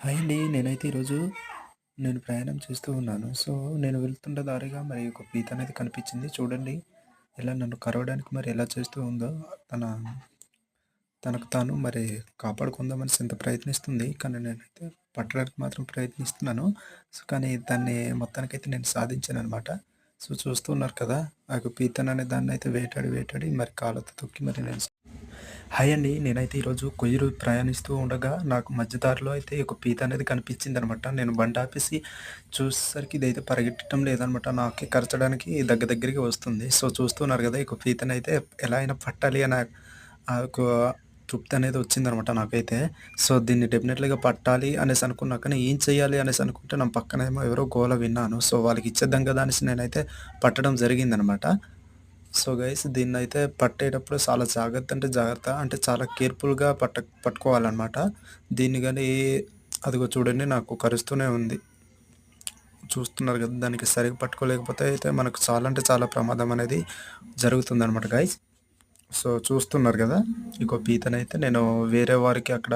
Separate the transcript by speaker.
Speaker 1: Hi అండి. నేనైతే ఈరోజు నేను ప్రయాణం చేస్తూ ఉన్నాను. సో, నేను వెళ్తున్న దారిగా మరి ఒక పీత అనేది కనిపించింది. చూడండి ఎలా నన్ను కరవడానికి మరి ఎలా చేస్తూ ఉందో. తన తనకు తాను మరి కాపాడుకుందామని ఎంత ప్రయత్నిస్తుంది. కానీ నేనైతే పట్టడానికి మాత్రం ప్రయత్నిస్తున్నాను. సో, కానీ దాన్ని మొత్తానికైతే నేను సాధించాను అనమాట సో, చూస్తూ ఉన్నారు కదా! ఆ యొక్క పీతననే దాన్నయితే వేటాడి, వేటాడి మరి కాళ్ళతో తొక్కి మరి నేను హాయ్ అండి. నేనైతే ఈరోజు కొయ్యూరు ప్రయాణిస్తూ ఉండగా నాకు మధ్యదారిలో అయితే ఒక పీత అనేది కనిపించిందనమాట. నేను బండి ఆపేసి చూసేసరికి ఇదైతే పరిగెట్టడం లేదనమాట. నాకే కరచడానికి దగ్గర దగ్గరికి వస్తుంది. సో, చూస్తున్నారు కదా! ఈ పీతను అయితే ఎలా అయినా పట్టాలి అనే ఆ యొక్క తృప్తి అనేది వచ్చిందనమాట నాకైతే. సో, దీన్ని డెఫినెట్‌లీగా పట్టాలి అనేసి అనుకున్నా. కానీ ఏం చేయాలి అనేసి అనుకుంటే నా పక్కనేమో ఎవరో గోల విన్నాను. సో, వాళ్ళకి ఇచ్చేద్దాం కదా! అనేసి నేనైతే పట్టడం జరిగిందనమాట. సో, గైస్ దీన్నైతే పట్టేటప్పుడు చాలా జాగ్రత్త అంటే జాగ్రత్త అంటే చాలా కేర్‌ఫుల్‌గా పట్ట పట్టుకోవాలన్నమాట దీన్ని కానీ అదిగో చూడండి నాకు కరుస్తూనే ఉంది. చూస్తున్నారు కదా! దానికి సరిగ్గా పట్టుకోలేకపోతే అయితే మనకు చాలా అంటే చాలా ప్రమాదం అనేది జరుగుతుందనమాట గైస్. సో, చూస్తున్నారు కదా! ఇంకో పీతనైతే నేను వేరే వారికి అక్కడ